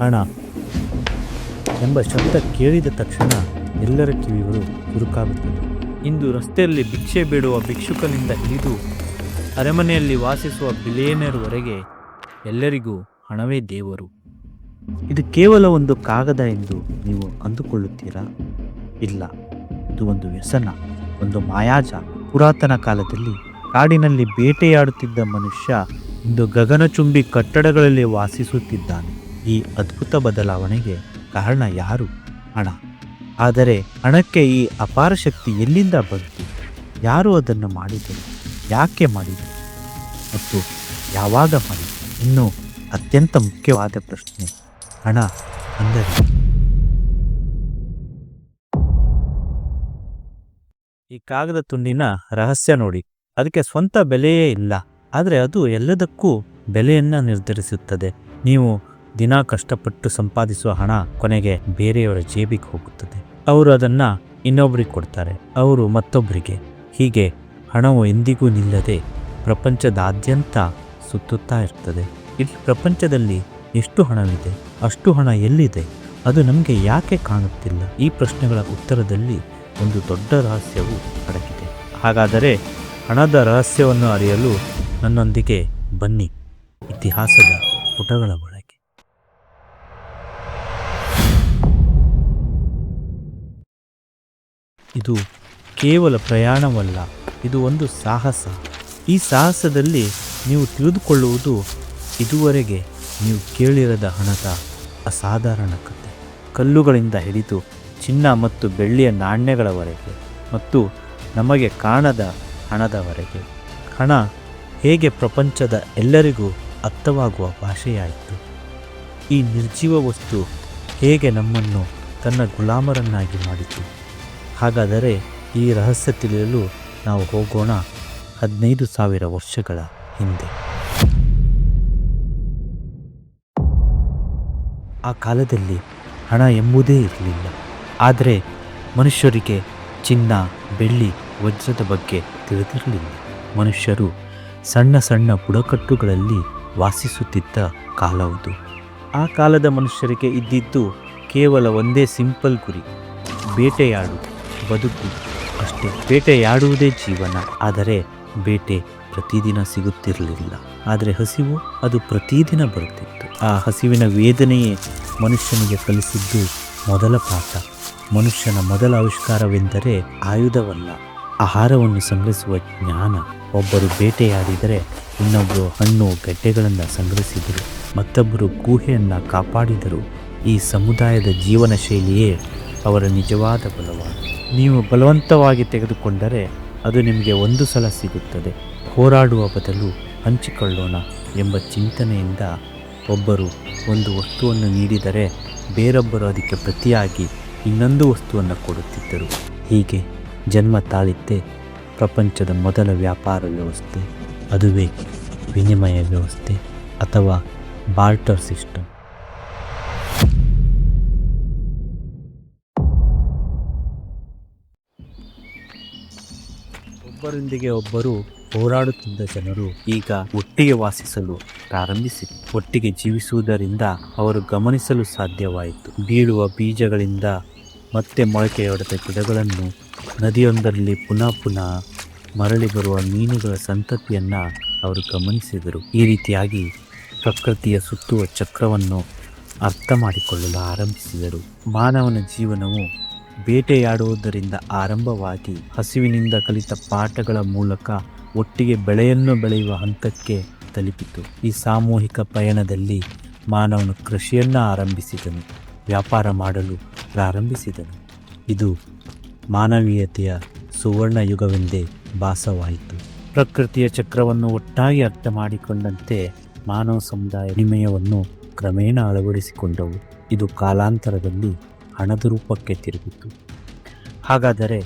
ಹಣ ಎಂಬ ಶಬ್ದ ಕೇಳಿದ ತಕ್ಷಣ ಎಲ್ಲರ ಕಿವಿಗಳು ಚುರುಕಾಗುತ್ತದೆ ಇಂದು ರಸ್ತೆಯಲ್ಲಿ ಭಿಕ್ಷೆ ಬೇಡುವ ಭಿಕ್ಷುಕನಿಂದ ಹಿಡಿದು ಅರಮನೆಯಲ್ಲಿ ವಾಸಿಸುವ ಬಿಲಿಯನರ್ವರೆಗೆ ಎಲ್ಲರಿಗೂ ಹಣವೇ ದೇವರು. ಇದು ಕೇವಲ ಒಂದು ಕಾಗದ ಎಂದು ನೀವು ಅಂದುಕೊಳ್ಳುತ್ತೀರಾ? ಇಲ್ಲ. ಇದು ಒಂದು ವ್ಯಸನ, ಒಂದು ಮಾಯಾಜ. ಪುರಾತನ ಕಾಲದಲ್ಲಿ ಕಾಡಿನಲ್ಲಿ ಬೇಟೆಯಾಡುತ್ತಿದ್ದ ಮನುಷ್ಯ ಇಂದು ಗಗನಚುಂಬಿ ಕಟ್ಟಡಗಳಲ್ಲಿ ವಾಸಿಸುತ್ತಿದ್ದಾನೆ. ಈ ಅದ್ಭುತ ಬದಲಾವಣೆಗೆ ಕಾರಣ ಯಾರು? ಹಣ. ಆದರೆ ಹಣಕ್ಕೆ ಈ ಅಪಾರ ಶಕ್ತಿ ಎಲ್ಲಿಂದ ಬಂತು? ಯಾರು ಅದನ್ನು ಮಾಡಿದರು ಯಾಕೆ ಮಾಡಿದರು ಮತ್ತು ಯಾವಾಗ ಮಾಡಿದರು ಇನ್ನು ಅತ್ಯಂತ ಮುಖ್ಯವಾದ ಪ್ರಶ್ನೆ, ಹಣ ಅಂದರೆ? ಈ ಕಾಗದ ತುಂಡಿನ ರಹಸ್ಯ ನೋಡಿ. ಅದಕ್ಕೆ ಸ್ವಂತ ಬೆಲೆಯೇ ಇಲ್ಲ. ಆದರೆ ಅದು ಎಲ್ಲದಕ್ಕೂ ಬೆಲೆಯನ್ನು ನಿರ್ಧರಿಸುತ್ತದೆ. ನೀವು ದಿನ ಕಷ್ಟಪಟ್ಟು ಸಂಪಾದಿಸುವ ಹಣ ಕೊನೆಗೆ ಬೇರೆಯವರ ಜೇಬಿಗೆ ಹೋಗುತ್ತದೆ. ಅವರು ಅದನ್ನ ಇನ್ನೊಬ್ಬರಿಗೆ ಕೊಡ್ತಾರೆ, ಅವರು ಮತ್ತೊಬ್ಬರಿಗೆ ಹೀಗೆ ಹಣವು ಎಂದಿಗೂ ನಿಲ್ಲದೆ ಪ್ರಪಂಚದಾದ್ಯಂತ ಸುತ್ತುತ್ತಾ ಇರ್ತದೆ. ಇಲ್ಲಿ ಪ್ರಪಂಚದಲ್ಲಿ ಎಷ್ಟು ಹಣವಿದೆ, ಅಷ್ಟು ಹಣ ಎಲ್ಲಿದೆ, ಅದು ನಮಗೆ ಯಾಕೆ ಕಾಣುತ್ತಿಲ್ಲ? ಈ ಪ್ರಶ್ನೆಗಳ ಉತ್ತರದಲ್ಲಿ ಒಂದು ದೊಡ್ಡ ರಹಸ್ಯವು ಅಡಗಿದೆ. ಹಾಗಾದರೆ ಹಣದ ರಹಸ್ಯವನ್ನು ಅರಿಯಲು ನನ್ನೊಂದಿಗೆ ಬನ್ನಿ. ಇತಿಹಾಸದ ಪುಟಗಳ ಒಳಗೆ. ಇದು ಕೇವಲ ಪ್ರಯಾಣವಲ್ಲ, ಇದು ಒಂದು ಸಾಹಸ. ಈ ಸಾಹಸದಲ್ಲಿ ನೀವು ತಿಳಿದುಕೊಳ್ಳುವುದು ಇದುವರೆಗೆ ನೀವು ಕೇಳಿರದ ಹಣದ ಅಸಾಧಾರಣ ಕಥೆ ಕಲ್ಲುಗಳಿಂದ ಹಿಡಿದು ಚಿನ್ನ ಮತ್ತು ಬೆಳ್ಳಿಯ ನಾಣ್ಯಗಳವರೆಗೆ ಮತ್ತು ನಮಗೆ ಕಾಣದ ಹಣದವರೆಗೆ. ಹಣ ಹೇಗೆ ಪ್ರಪಂಚದ ಎಲ್ಲರಿಗೂ ಅರ್ಥವಾಗುವ ಭಾಷೆಯಾಯಿತು. ಈ ನಿರ್ಜೀವ ವಸ್ತು ಹೇಗೆ ನಮ್ಮನ್ನು ತನ್ನ ಗುಲಾಮರನ್ನಾಗಿ ಮಾಡಿತು. ಹಾಗಾದರೆ ಈ ರಹಸ್ಯ ತಿಳಿಯಲು ನಾವು ಹೋಗೋಣ ಹದಿನೈದು ಸಾವಿರ ವರ್ಷಗಳ ಹಿಂದೆ. ಆ ಕಾಲದಲ್ಲಿ ಹಣ ಎಂಬುದೇ ಇರಲಿಲ್ಲ. ಆದರೆ ಮನುಷ್ಯರಿಗೆ ಚಿನ್ನ, ಬೆಳ್ಳಿ, ವಜ್ರದ ಬಗ್ಗೆ ತಿಳಿದಿರಲಿಲ್ಲ. ಮನುಷ್ಯರು ಸಣ್ಣ ಸಣ್ಣ ಬುಡಕಟ್ಟುಗಳಲ್ಲಿ ವಾಸಿಸುತ್ತಿದ್ದ ಕಾಲವುದು ಆ ಕಾಲದ ಮನುಷ್ಯರಿಗೆ ಇದ್ದಿದ್ದು ಕೇವಲ ಒಂದೇ ಸಿಂಪಲ್ ಗುರಿ ಬೇಟೆಯಾಡು ಬದುಕು. ಅಷ್ಟೇ ಬೇಟೆಯಾಡುವುದೇ ಜೀವನ. ಆದರೆ ಬೇಟೆ ಪ್ರತಿದಿನ ಸಿಗುತ್ತಿರಲಿಲ್ಲ. ಆದರೆ ಹಸಿವು ಅದು ಪ್ರತಿದಿನ ಬರುತ್ತಿತ್ತು. ಆ ಹಸಿವಿನ ವೇದನೆಯೇ ಮನುಷ್ಯನಿಗೆ ಕಲಿಸಿದ್ದು ಮೊದಲ ಪಾಠ. ಮನುಷ್ಯನ ಮೊದಲ ಆವಿಷ್ಕಾರವೆಂದರೆ ಆಯುಧವಲ್ಲ, ಆಹಾರವನ್ನು ಸಂಗ್ರಹಿಸುವ ಜ್ಞಾನ. ಒಬ್ಬರು ಬೇಟೆಯಾಡಿದರೆ ಇನ್ನೊಬ್ಬರು ಹಣ್ಣು ಗಡ್ಡೆಗಳನ್ನು ಸಂಗ್ರಹಿಸಿದರು. ಮತ್ತೊಬ್ಬರು ಗುಹೆಯನ್ನು ಕಾಪಾಡಿದರು. ಈ ಸಮುದಾಯದ ಜೀವನ ಶೈಲಿಯೇ ಅವರ ನಿಜವಾದ ಬಲವಾದ. ನೀವು ಬಲವಂತವಾಗಿ ತೆಗೆದುಕೊಂಡರೆ ಅದು ನಿಮಗೆ ಒಂದು ಸಲ ಸಿಗುತ್ತದೆ. ಹೋರಾಡುವ ಬದಲು ಹಂಚಿಕೊಳ್ಳೋಣ ಎಂಬ ಚಿಂತನೆಯಿಂದ ಒಬ್ಬರು ಒಂದು ವಸ್ತುವನ್ನು ನೀಡಿದರೆ ಬೇರೊಬ್ಬರು ಅದಕ್ಕೆ ಪ್ರತಿಯಾಗಿ ಇನ್ನೊಂದು ವಸ್ತುವನ್ನು ಕೊಡುತ್ತಿದ್ದರು. ಹೀಗೆ ಜನ್ಮ ತಾಳಿದ್ದೇ ಪ್ರಪಂಚದ ಮೊದಲ ವ್ಯಾಪಾರ ವ್ಯವಸ್ಥೆ, ಅದುವೇ ವಿನಿಮಯ ವ್ಯವಸ್ಥೆ ಅಥವಾ ಬಾರ್ಟರ್ ಸಿಸ್ಟಮ್. ಒಬ್ಬರೊಂದಿಗೆ ಒಬ್ಬರು ಹೋರಾಡುತ್ತಿದ್ದ ಜನರು ಈಗ ಒಟ್ಟಿಗೆ ವಾಸಿಸಲು ಪ್ರಾರಂಭಿಸಿ ಒಟ್ಟಿಗೆ ಜೀವಿಸುವುದರಿಂದ ಅವರು ಗಮನಿಸಲು ಸಾಧ್ಯವಾಯಿತು. ಬೀಳುವ ಬೀಜಗಳಿಂದ ಮತ್ತೆ ಮೊಳಕೆಯೊಡೆದ ಗಿಡಗಳನ್ನು ನದಿಯೊಂದರಲ್ಲಿ ಪುನಃ ಪುನಃ ಮರಳಿ ಬರುವ ಮೀನುಗಳ ಸಂತತಿಯನ್ನು ಅವರು ಗಮನಿಸಿದರು. ಈ ರೀತಿಯಾಗಿ ಪ್ರಕೃತಿಯ ಸುತ್ತುವ ಚಕ್ರವನ್ನು ಅರ್ಥ ಮಾಡಿಕೊಳ್ಳಲು ಆರಂಭಿಸಿದರು. ಮಾನವನ ಜೀವನವು ಬೇಟೆಯಾಡುವುದರಿಂದ ಆರಂಭವಾಗಿ ಹಸಿವಿನಿಂದ ಕಲಿತ ಪಾಠಗಳ ಮೂಲಕ ಒಟ್ಟಿಗೆ ಬೆಳೆಯನ್ನು ಬೆಳೆಯುವ ಹಂತಕ್ಕೆ ತಲುಪಿತು. ಈ ಸಾಮೂಹಿಕ ಪಯಣದಲ್ಲಿ ಮಾನವನು ಕೃಷಿಯನ್ನು ಆರಂಭಿಸಿದನು, ವ್ಯಾಪಾರ ಮಾಡಲು ಪ್ರಾರಂಭಿಸಿದನು. ಇದು ಮಾನವೀಯತೆಯ ಸುವರ್ಣ ಯುಗವೆಂದೇ ಭಾಸವಾಯಿತು. ಪ್ರಕೃತಿಯ ಚಕ್ರವನ್ನು ಒಟ್ಟಾಗಿ ಅರ್ಥ ಮಾಡಿಕೊಂಡಂತೆ ಮಾನವ ಸಮುದಾಯ ವಿನಿಮಯವನ್ನು ಕ್ರಮೇಣ ಅಳವಡಿಸಿಕೊಂಡವು. ಇದು ಕಾಲಾಂತರದಲ್ಲಿ ಹಣದ ರೂಪಕ್ಕೆ ತಿರುಗಿತು. ಹಾಗಾದರೆ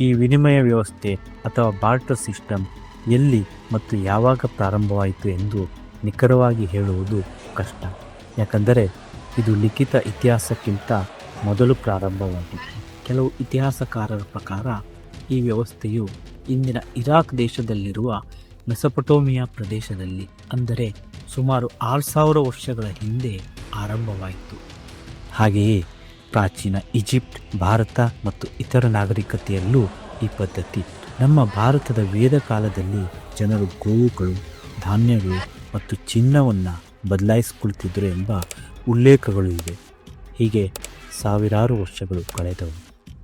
ಈ ವಿನಿಮಯ ವ್ಯವಸ್ಥೆ ಅಥವಾ ಬಾರ್ಟರ್ ಸಿಸ್ಟಮ್ ಎಲ್ಲಿ ಮತ್ತು ಯಾವಾಗ ಪ್ರಾರಂಭವಾಯಿತು ಎಂದು ನಿಖರವಾಗಿ ಹೇಳುವುದು ಕಷ್ಟ. ಯಾಕಂದರೆ ಇದು ಲಿಖಿತ ಇತಿಹಾಸಕ್ಕಿಂತ ಮೊದಲು ಪ್ರಾರಂಭವಾಗಿತ್ತು. ಕೆಲವು ಇತಿಹಾಸಕಾರರ ಪ್ರಕಾರ ಈ ವ್ಯವಸ್ಥೆಯು ಇಂದಿನ ಇರಾಕ್ ದೇಶದಲ್ಲಿರುವ ಮೆಸಪಟೋಮಿಯಾ ಪ್ರದೇಶದಲ್ಲಿ, ಅಂದರೆ ಸುಮಾರು ಆರು ಸಾವಿರ ವರ್ಷಗಳ ಹಿಂದೆ ಆರಂಭವಾಯಿತು. ಹಾಗೆಯೇ ಪ್ರಾಚೀನ ಈಜಿಪ್ಟ್, ಭಾರತ ಮತ್ತು ಇತರ ನಾಗರಿಕತೆಯಲ್ಲೂ ಈ ಪದ್ಧತಿ. ನಮ್ಮ ಭಾರತದ ವೇದ ಕಾಲದಲ್ಲಿ ಜನರು ಗೋವುಗಳು, ಧಾನ್ಯಗಳು ಮತ್ತು ಚಿನ್ನವನ್ನು ಬದಲಾಯಿಸಿಕೊಳ್ತಿದ್ರು ಎಂಬ ಉಲ್ಲೇಖಗಳು ಇವೆ. ಹೀಗೆ ಸಾವಿರಾರು ವರ್ಷಗಳು ಕಳೆದವು.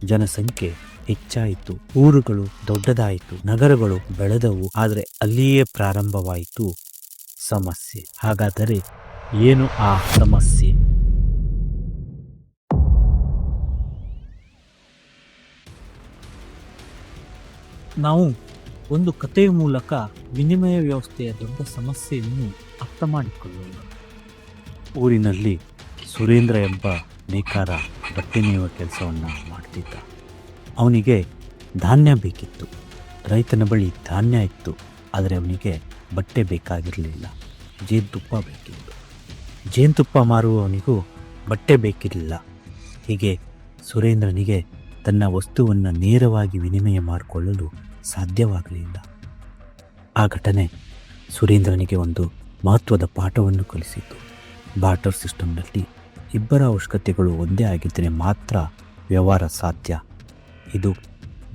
ಜನಸಂಖ್ಯೆ ಹೆಚ್ಚಾಯಿತು, ಊರುಗಳು ದೊಡ್ಡದಾಯಿತು, ನಗರಗಳು ಬೆಳೆದವು, ಆದರೆ ಅಲ್ಲಿಯೇ ಪ್ರಾರಂಭವಾಯಿತು ಸಮಸ್ಯೆ. ಹಾಗಾದರೆ ಏನು ಆ ಸಮಸ್ಯೆ? ನಾವು ಒಂದು ಕಥೆಯ ಮೂಲಕ ವಿನಿಮಯ ವ್ಯವಸ್ಥೆಯ ದೊಡ್ಡ ಸಮಸ್ಯೆಯನ್ನು ಅರ್ಥ ಮಾಡಿಕೊಳ್ಳೋಣ. ಊರಿನಲ್ಲಿ ಸುರೇಂದ್ರ ಎಂಬ ನೇಕಾರ ಬಟ್ಟೆ ನೇಯುವ ಕೆಲಸವನ್ನು ಮಾಡ್ತಿದ್ದ. ಅವನಿಗೆ ಧಾನ್ಯ ಬೇಕಿತ್ತು. ರೈತನ ಬಳಿ ಧಾನ್ಯ ಇತ್ತು. ಆದರೆ ಅವನಿಗೆ ಬಟ್ಟೆ ಬೇಕಾಗಿರಲಿಲ್ಲ. ಜೇನುತುಪ್ಪ ಬೇಕಿತ್ತು. ಜೇನುತುಪ್ಪ ಮಾರುವವನಿಗೂ ಬಟ್ಟೆ ಬೇಕಿರಲಿಲ್ಲ. ಹೀಗೆ ಸುರೇಂದ್ರನಿಗೆ ತನ್ನ ವಸ್ತುವನ್ನು ನೇರವಾಗಿ ವಿನಿಮಯ ಮಾಡಿಕೊಳ್ಳಲು ಸಾಧ್ಯವಾಗಲಿಲ್ಲ. ಆ ಘಟನೆ ಸುರೇಂದ್ರನಿಗೆ ಒಂದು ಮಹತ್ವದ ಪಾಠವನ್ನು ಕಲಿಸಿತು. ಬಾರ್ಟರ್ ಸಿಸ್ಟಮ್ನಲ್ಲಿ ಇಬ್ಬರ ಅವಶ್ಯಕತೆಗಳು ಒಂದೇ ಆಗಿದ್ದರೆ ಮಾತ್ರ ವ್ಯವಹಾರ ಸಾಧ್ಯ. ಇದು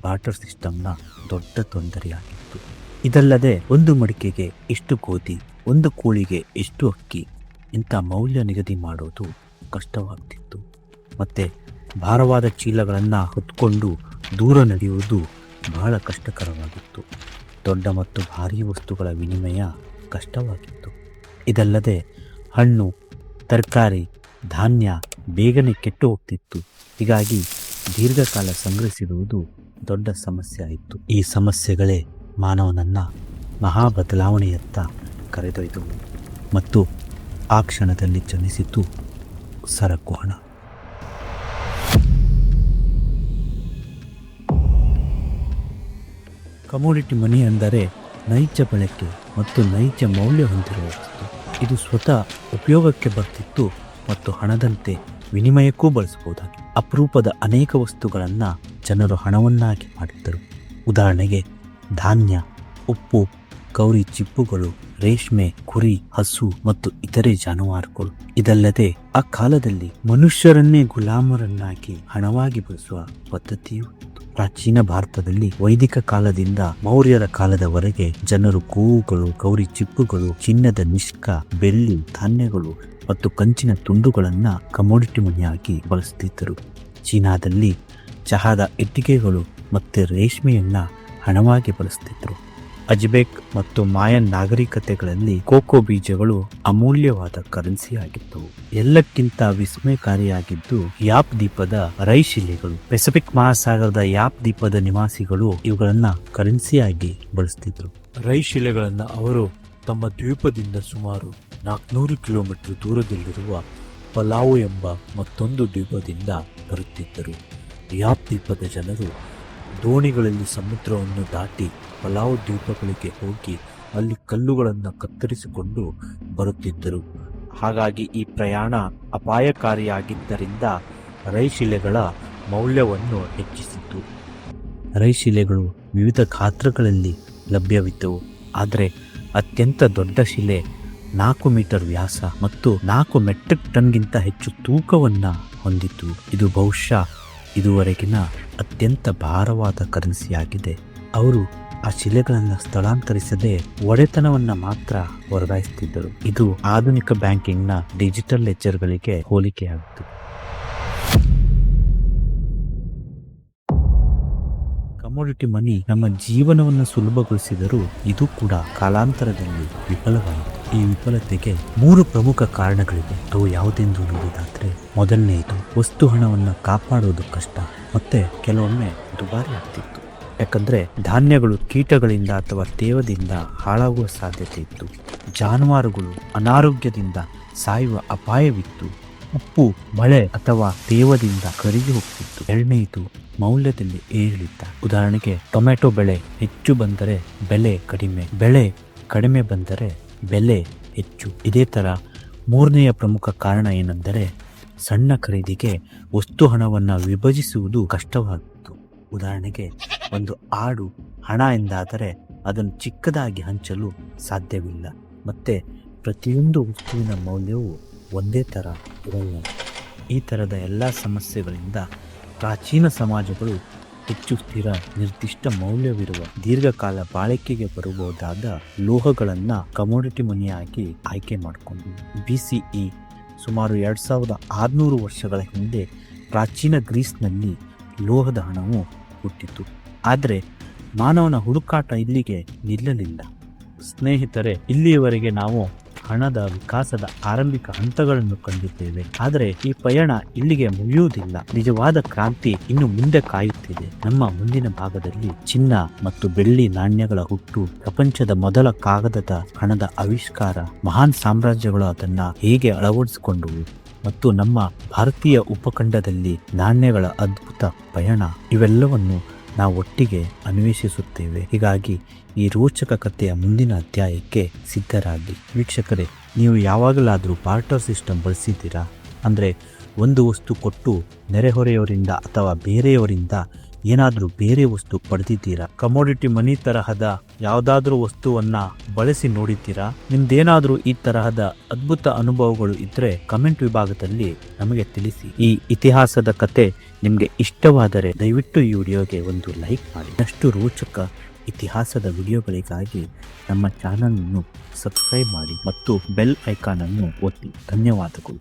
ಬಾರ್ಟರ್ ಸಿಸ್ಟಮ್ನ ದೊಡ್ಡ ತೊಂದರೆಯಾಗಿತ್ತು. ಇದಲ್ಲದೆ ಒಂದು ಮಡಿಕೆಗೆ ಎಷ್ಟು ಗೋಧಿ, ಒಂದು ಕೋಳಿಗೆ ಎಷ್ಟು ಅಕ್ಕಿ, ಇಂಥ ಮೌಲ್ಯ ನಿಗದಿ ಮಾಡೋದು ಕಷ್ಟವಾಗ್ತಿತ್ತು. ಮತ್ತು ಭಾರವಾದ ಚೀಲಗಳನ್ನು ಹೊತ್ಕೊಂಡು ದೂರ ನಡೆಯುವುದು ಬಹಳ ಕಷ್ಟಕರವಾಗಿತ್ತು. ದೊಡ್ಡ ಮತ್ತು ಭಾರೀ ವಸ್ತುಗಳ ವಿನಿಮಯ ಕಷ್ಟವಾಗಿತ್ತು. ಇದಲ್ಲದೆ ಹಣ್ಣು, ತರಕಾರಿ, ಧಾನ್ಯ ಬೇಗನೆ ಕೆಟ್ಟು ಹೋಗ್ತಿತ್ತು. ಹೀಗಾಗಿ ದೀರ್ಘಕಾಲ ಸಂಗ್ರಹಿಸಿರುವುದು ದೊಡ್ಡ ಸಮಸ್ಯೆ ಆಯಿತು. ಈ ಸಮಸ್ಯೆಗಳೇ ಮಾನವನನ್ನು ಮಹಾ ಬದಲಾವಣೆಯತ್ತ ಕರೆದೊಯ್ದವು. ಮತ್ತು ಆ ಕ್ಷಣದಲ್ಲಿ ಜನಿಸಿತು ಸರಕು ಹಣ. ಕಮೋಡಿಟಿ ಮನಿ ಅಂದರೆ ನೈಜ ಬಳಕೆ ಮತ್ತು ನೈಜ ಮೌಲ್ಯ ಹೊಂದಿರುವ ವಸ್ತು. ಇದು ಸ್ವತಃ ಉಪಯೋಗಕ್ಕೆ ಬರ್ತಿತ್ತು ಮತ್ತು ಹಣದಂತೆ ವಿನಿಮಯಕ್ಕೂ ಬಳಸಬಹುದಾಗಿ ಅಪರೂಪದ ಅನೇಕ ವಸ್ತುಗಳನ್ನು ಜನರು ಹಣವನ್ನಾಗಿ ಮಾಡಿದ್ದರು. ಉದಾಹರಣೆಗೆ ಧಾನ್ಯ, ಉಪ್ಪು, ಗೌರಿ ಚಿಪ್ಪುಗಳು, ರೇಷ್ಮೆ, ಕುರಿ, ಹಸು ಮತ್ತು ಇತರೆ ಜಾನುವಾರುಗಳು. ಇದಲ್ಲದೆ ಆ ಕಾಲದಲ್ಲಿ ಮನುಷ್ಯರನ್ನೇ ಗುಲಾಮರನ್ನಾಗಿ ಹಣವಾಗಿ ಬಳಸುವ ಪದ್ಧತಿಯೂ ಪ್ರಾಚೀನ ಭಾರತದಲ್ಲಿ ವೈದಿಕ ಕಾಲದಿಂದ ಮೌರ್ಯರ ಕಾಲದವರೆಗೆ ಜನರು ಗೋವುಗಳು ಗೌರಿ ಚಿಪ್ಪುಗಳು, ಚಿನ್ನದ ನಿಷ್ಕ, ಬೆಳ್ಳಿ, ಧಾನ್ಯಗಳು ಮತ್ತು ಕಂಚಿನ ತುಂಡುಗಳನ್ನು ಕಮೋಡಿಟಿ ಮಣಿಯಾಗಿ ಬಳಸುತ್ತಿದ್ದರು ಚೀನಾದಲ್ಲಿ ಚಹಾದ ಇಟ್ಟಿಗೆಗಳು ಮತ್ತು ರೇಷ್ಮೆಯನ್ನು ಹಣವಾಗಿ ಬಳಸುತ್ತಿದ್ದರು ಅಜ್ಬೇಕ್ ಮತ್ತು ಮಾಯನ್ ನಾಗರಿಕತೆಗಳಲ್ಲಿ ಕೋಕೋ ಬೀಜಗಳು ಅಮೂಲ್ಯವಾದ ಕರೆನ್ಸಿ ಆಗಿದ್ದವು ಎಲ್ಲಕ್ಕಿಂತ ವಿಸ್ಮಯಕಾರಿಯಾಗಿದ್ದು, ಯಾಪ್ ದ್ವೀಪದ ರೈಶಿಲೆಗಳು ಪೆಸಿಫಿಕ್ ಮಹಾಸಾಗರದ ಯಾಪ್ ದ್ವೀಪದ ನಿವಾಸಿಗಳು ಇವುಗಳನ್ನ ಕರೆನ್ಸಿಯಾಗಿ ಬಳಸ್ತಿದ್ರು. ರೈಶಿಲೆಗಳನ್ನ ಅವರು ತಮ್ಮ ದ್ವೀಪದಿಂದ ಸುಮಾರು ನಾಲ್ಕುನೂರು ಕಿಲೋಮೀಟರ್ ದೂರದಲ್ಲಿರುವ ಪಲಾವು ಎಂಬ ಮತ್ತೊಂದು ದ್ವೀಪದಿಂದ ಬರುತ್ತಿದ್ದರು. ಯಾಪ್ ದ್ವೀಪದ ಜನರು ದೋಣಿಗಳಲ್ಲಿ ಸಮುದ್ರವನ್ನು ದಾಟಿ ಪಲಾವ್ ದ್ವೀಪಗಳಿಗೆ ಹೋಗಿ ಅಲ್ಲಿ ಕಲ್ಲುಗಳನ್ನು ಕತ್ತರಿಸಿಕೊಂಡು ಬರುತ್ತಿದ್ದರು. ಹಾಗಾಗಿ ಈ ಪ್ರಯಾಣ ಅಪಾಯಕಾರಿಯಾಗಿದ್ದರಿಂದ ರೈಶಿಲೆಗಳ ಮೌಲ್ಯವನ್ನು ಹೆಚ್ಚಿಸಿತು. ರೈಶಿಲೆಗಳು ವಿವಿಧ ಗಾತ್ರಗಳಲ್ಲಿ ಲಭ್ಯವಿದ್ದವು, ಆದರೆ ಅತ್ಯಂತ ದೊಡ್ಡ ಶಿಲೆ ನಾಲ್ಕು ಮೀಟರ್ ವ್ಯಾಸ ಮತ್ತು ನಾಲ್ಕು ಮೆಟ್ರಿಕ್ ಟನ್ಗಿಂತ ಹೆಚ್ಚು ತೂಕವನ್ನು ಹೊಂದಿತ್ತು. ಇದು ಬಹುಶಃ ಇದುವರೆಗಿನ ಅತ್ಯಂತ ಭಾರವಾದ ಕರೆನ್ಸಿಯಾಗಿದೆ. ಅವರು ಆ ಶಿಲೆಗಳನ್ನು ಸ್ಥಳಾಂತರಿಸದೆ ಒಡೆತನವನ್ನ ಮಾತ್ರ ವರ್ಗಾಯಿಸುತ್ತಿದ್ದರು. ಇದು ಆಧುನಿಕ ಬ್ಯಾಂಕಿಂಗ್ನ ಡಿಜಿಟಲ್ ಲೆಚ್ಚರ್ಗಳಿಗೆ ಹೋಲಿಕೆಯಾಗಿತ್ತು. ಕಮೋಡಿಟಿ ಮನಿ ನಮ್ಮ ಜೀವನವನ್ನು ಸುಲಭಗೊಳಿಸಿದರೂ ಇದು ಕೂಡ ಕಾಲಾಂತರದಲ್ಲಿ ವಿಫಲವಾಯಿತು ಈ ವಿಫಲತೆಗೆ ಮೂರು ಪ್ರಮುಖ ಕಾರಣಗಳಿವೆ. ಅವು ಯಾವುದೆಂದು ನೋಡುವುದಾದ್ರೆ ಮೊದಲನೆಯದು ವಸ್ತು ಹಣವನ್ನು ಕಾಪಾಡುವುದು ಕಷ್ಟ. ಮತ್ತೆ ಕೆಲವೊಮ್ಮೆ ದುಬಾರಿ ಆಗ್ತಿತ್ತು. ಯಾಕಂದ್ರೆ, ಧಾನ್ಯಗಳು ಕೀಟಗಳಿಂದ ಅಥವಾ ತೇವದಿಂದ ಹಾಳಾಗುವ ಸಾಧ್ಯತೆ ಇತ್ತು. ಜಾನುವಾರುಗಳು ಅನಾರೋಗ್ಯದಿಂದ ಸಾಯುವ ಅಪಾಯವಿತ್ತು. ಉಪ್ಪು, ಮಳೆ ಅಥವಾ ತೇವದಿಂದ ಕರಗಿ ಹೋಗ್ತಿತ್ತು. ಎರಡನೆಯದು ಮೌಲ್ಯದಲ್ಲಿ ಏರಿಳಿತ. ಉದಾಹರಣೆಗೆ ಟೊಮೆಟೊ ಬೆಳೆ ಹೆಚ್ಚು ಬಂದರೆ ಬೆಲೆ ಕಡಿಮೆ. ಬೆಳೆ ಕಡಿಮೆ ಬಂದರೆ ಬೆಲೆ ಹೆಚ್ಚು. ಇದೇ ಥರ ಮೂರನೆಯ ಪ್ರಮುಖ ಕಾರಣ ಏನೆಂದರೆ ಸಣ್ಣ ಖರೀದಿಗೆ ವಸ್ತು ಹಣವನ್ನು ವಿಭಜಿಸುವುದು ಕಷ್ಟವಾಗಿತ್ತು ಉದಾಹರಣೆಗೆ ಒಂದು ಆಡು ಹಣ ಎಂದಾದರೆ ಅದನ್ನು ಚಿಕ್ಕದಾಗಿ ಹಂಚಲು ಸಾಧ್ಯವಿಲ್ಲ. ಮತ್ತು ಪ್ರತಿಯೊಂದು ವಸ್ತುವಿನ ಮೌಲ್ಯವು ಒಂದೇ ಥರ ಇರಲ್ಲ. ಈ ಥರದ ಎಲ್ಲ ಸಮಸ್ಯೆಗಳಿಂದ ಪ್ರಾಚೀನ ಸಮಾಜಗಳು ಹೆಚ್ಚು ಸ್ಥಿರ, ನಿರ್ದಿಷ್ಟ ಮೌಲ್ಯವಿರುವ, ದೀರ್ಘಕಾಲ ಬಾಳಿಕೆಗೆ ಬರಬಹುದಾದ ಲೋಹಗಳನ್ನು ಕಮೋಡಿಟಿ ಮನಿಯಾಗಿ ಆಯ್ಕೆ ಮಾಡಿಕೊಂಡು ಬಿ ಸಿ ಇ ಸುಮಾರು ಎರಡು ಸಾವಿರದ ಆರುನೂರು ವರ್ಷಗಳ ಹಿಂದೆ ಪ್ರಾಚೀನ ಗ್ರೀಸ್ನಲ್ಲಿ ಲೋಹದ ಹಣವು ಹುಟ್ಟಿತು. ಆದರೆ ಮಾನವನ ಹುಡುಕಾಟ ಇಲ್ಲಿಗೆ ನಿಲ್ಲಲಿಲ್ಲ. ಸ್ನೇಹಿತರೆ, ಇಲ್ಲಿಯವರೆಗೆ ನಾವು ಹಣದ ವಿಕಾಸದ ಆರಂಭಿಕ ಹಂತಗಳನ್ನು ಕಂಡಿದ್ದೇವೆ. ಆದರೆ ಈ ಪಯಣ ಇಲ್ಲಿಗೆ ಮುಗಿಯುವುದಿಲ್ಲ. ನಿಜವಾದ ಕ್ರಾಂತಿ ಇನ್ನು ಮುಂದೆ ಕಾಯುತ್ತಿದೆ. ನಮ್ಮ ಮುಂದಿನ ಭಾಗದಲ್ಲಿ ಚಿನ್ನ ಮತ್ತು ಬೆಳ್ಳಿ ನಾಣ್ಯಗಳ ಹುಟ್ಟು, ಪ್ರಪಂಚದ ಮೊದಲ ಕಾಗದದ ಹಣದ ಆವಿಷ್ಕಾರ, ಮಹಾನ್ ಸಾಮ್ರಾಜ್ಯಗಳು ಅದನ್ನ ಹೇಗೆ ಅಳವಡಿಸಿಕೊಂಡವು ಮತ್ತು ನಮ್ಮ ಭಾರತೀಯ ಉಪಖಂಡದಲ್ಲಿ ನಾಣ್ಯಗಳ ಅದ್ಭುತ ಪಯಣ ಇವೆಲ್ಲವನ್ನು ನಾವು ಒಟ್ಟಿಗೆ ಅನ್ವೇಷಿಸುತ್ತೇವೆ. ಹೀಗಾಗಿ ಈ ರೋಚಕ ಕಥೆಯ ಮುಂದಿನ ಅಧ್ಯಾಯಕ್ಕೆ ಸಿದ್ಧರಾಗಿ. ವೀಕ್ಷಕರೇ, ನೀವು ಯಾವಾಗಲಾದರೂ ಪಾರ್ಟರ್ ಸಿಸ್ಟಮ್ ಬಳಸಿದ್ದೀರಾ? ಅಂದರೆ ಒಂದು ವಸ್ತು ಕೊಟ್ಟು ನೆರೆಹೊರೆಯವರಿಂದ ಅಥವಾ ಬೇರೆಯವರಿಂದ ಏನಾದರೂ ಬೇರೆ ವಸ್ತು ಪಡೆದಿದ್ದೀರಾ? ಕಮೋಡಿಟಿ ಮನಿ ತರಹದ ಯಾವುದಾದ್ರೂ ವಸ್ತುವನ್ನ ಬಳಸಿ ನೋಡಿದ್ದೀರಾ? ನಿಮ್ದೇನಾದ್ರೂ ಈ ತರಹದ ಅದ್ಭುತ ಅನುಭವಗಳು ಇದ್ರೆ ಕಮೆಂಟ್ ವಿಭಾಗದಲ್ಲಿ ನಮಗೆ ತಿಳಿಸಿ. ಈ ಇತಿಹಾಸದ ಕತೆ ನಿಮಗೆ ಇಷ್ಟವಾದರೆ ದಯವಿಟ್ಟು ಈ ವಿಡಿಯೋಗೆ ಒಂದು ಲೈಕ್ ಮಾಡಿ. ಅಷ್ಟು ರೋಚಕ ಇತಿಹಾಸದ ವಿಡಿಯೋಗಳಿಗಾಗಿ ನಮ್ಮ ಚಾನಲ್ ಅನ್ನು ಸಬ್ಸ್ಕ್ರೈಬ್ ಮಾಡಿ ಮತ್ತು ಬೆಲ್ ಐಕಾನ್ ಅನ್ನು ಒತ್ತಿ. ಧನ್ಯವಾದಗಳು.